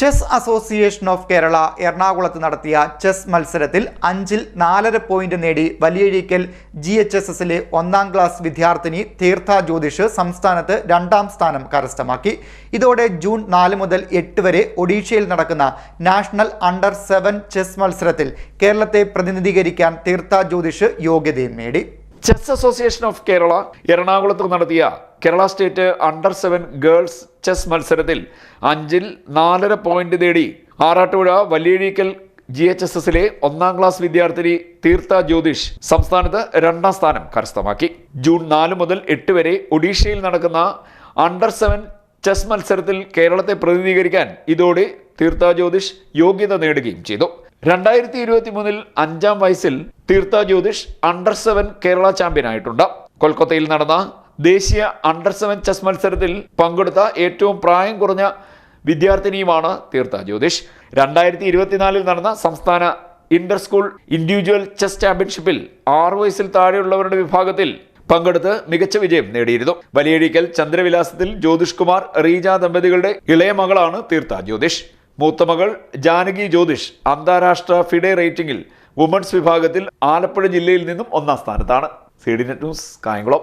Chess association of Kerala എറണാകുളത്ത് നടത്തിയ chess മത്സരത്തിൽ അഞ്ചിൽ നാലര പോയിന്റ് നേടി വലിയഴീക്കൽ ജി എച്ച് എസ് എസിലെ ഒന്നാം ക്ലാസ് വിദ്യാർത്ഥിനി തീർത്ഥ ജ്യോതിഷ് സംസ്ഥാനത്ത് രണ്ടാം സ്ഥാനം കരസ്ഥമാക്കി. ഇതോടെ ജൂൺ നാല് മുതൽ എട്ട് വരെ ഒഡീഷയിൽ നടക്കുന്ന നാഷണൽ അണ്ടർ സെവൻ ചെസ് മത്സരത്തിൽ കേരളത്തെ പ്രതിനിധീകരിക്കാൻ തീർത്ഥ ജ്യോതിഷ് യോഗ്യതയും നേടി. ചെസ് അസോസിയേഷൻ ഓഫ് കേരള എറണാകുളത്ത് നടത്തിയ Kerala state under seven girls chess മത്സരത്തിൽ അഞ്ചിൽ നാലര പോയിന്റ് നേടി. Arattupuzha Valiyazheekal G H S എസിലെ ഒന്നാം ക്ലാസ് വിദ്യാർത്ഥിനി തീർത്ഥ ജ്യോതിഷ് സംസ്ഥാനത്ത് രണ്ടാം സ്ഥാനം കരസ്ഥമാക്കി. ജൂൺ നാല് മുതൽ എട്ട് വരെ ഒഡീഷയിൽ നടക്കുന്ന അണ്ടർ സെവൻ ചെസ് മത്സരത്തിൽ കേരളത്തെ പ്രതിനിധീകരിക്കാൻ ഇതോടെ തീർത്ഥ ജ്യോതിഷ് യോഗ്യത നേടുകയും ചെയ്തു. രണ്ടായിരത്തി ഇരുപത്തി മൂന്നിൽ അഞ്ചാം വയസ്സിൽ Theertha Jyothish under seven Kerala champion ആയിട്ടുണ്ട്. കൊൽക്കത്തയിൽ നടന്ന ദേശീയ അണ്ടർ സെവൻ ചെസ് മത്സരത്തിൽ പങ്കെടുത്ത ഏറ്റവും പ്രായം കുറഞ്ഞ വിദ്യാർത്ഥിനിയുമാണ് തീർത്ഥ ജ്യോതിഷ്. രണ്ടായിരത്തി ഇരുപത്തിനാലിൽ നടന്ന സംസ്ഥാന ഇന്റർ സ്കൂൾ ഇൻഡിവിജ്വൽ ചെസ് ചാമ്പ്യൻഷിപ്പിൽ ആറ് വയസ്സിൽ താഴെയുള്ളവരുടെ വിഭാഗത്തിൽ പങ്കെടുത്ത് മികച്ച വിജയം നേടിയിരുന്നു. വലിയഴിക്കൽ ചന്ദ്രവിലാസത്തിൽ ജ്യോതിഷ് കുമാർ റീജ ദമ്പതികളുടെ ഇളയ മകളാണ് തീർത്ഥ ജ്യോതിഷ്. മൂത്ത മകൾ ജാനകി ജ്യോതിഷ് അന്താരാഷ്ട്ര ഫിഡെ റേറ്റിംഗിൽ വുമൺസ് വിഭാഗത്തിൽ ആലപ്പുഴ ജില്ലയിൽ നിന്നും ഒന്നാം സ്ഥാനത്താണ്. C D net news Kayamkulam.